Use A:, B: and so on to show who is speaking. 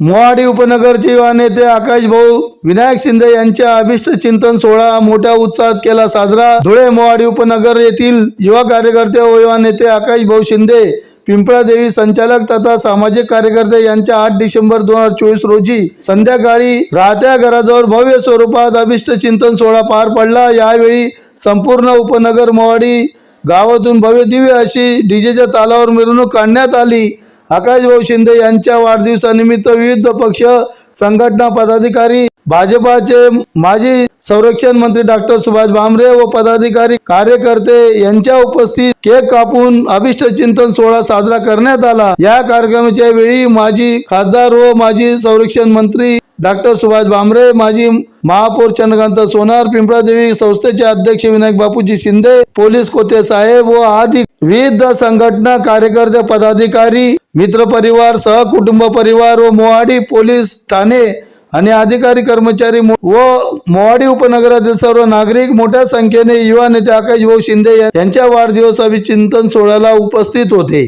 A: मोहाडी उपनगरचे नेते आकाश भाऊ विनायक शिंदे यांच्या अभिष्ट चिंतन सोहळा मोठ्या उत्साहात केला साजरा. धुळे मोहाडी उपनगर येथील युवा कार्यकर्ते व युवा नेते आकाश भाऊ शिंदे पिंपळादेवी संचालक तथा सामाजिक कार्यकर्ते यांच्या आठ डिसेंबर दोन हजार चोवीस रोजी संध्याकाळी राहत्या घराजवळ भव्य स्वरूपात अभिष्ट चिंतन सोहळा पार पडला. यावेळी संपूर्ण उपनगर मोवाडी गावातून भव्य दिव्य अशी डीजेच्या तालावर मिरवणूक काढण्यात आली. आकाशभाऊ शिंदे यांच्या वाढदिवसानिमित्त विविध पक्ष संघटना पदाधिकारी भाजपाचे माजी संरक्षण मंत्री डॉक्टर सुभाष भामरे व पदाधिकारी कार्यकर्ते यांच्या उपस्थित केक कापून अभिष्ट चिंतन सोहळा साजरा करण्यात आला. या कार्यक्रमाच्या वेळी माजी खासदार व माजी संरक्षण मंत्री डॉक्टर सुभाष भामरे माजी महापौर चंद्रकांत सोनार पिंपळादेवी संस्थेचे अध्यक्ष विनायक बापूजी शिंदे पोलीस कोते साहेब व आदी विविध संघटना कार्यकर्ते पदाधिकारी मित्रपरिवार सहकुटुंब परिवार व मोहाडी पोलीस ठाणे आणि अधिकारी कर्मचारी व मोहाडी उपनगरातील सर्व नागरिक मोठ्या संख्येने युवा नेते आकाश भाऊ शिंदे या- यांच्या वाढदिवस अभिचिंतन सोहळ्याला उपस्थित होते.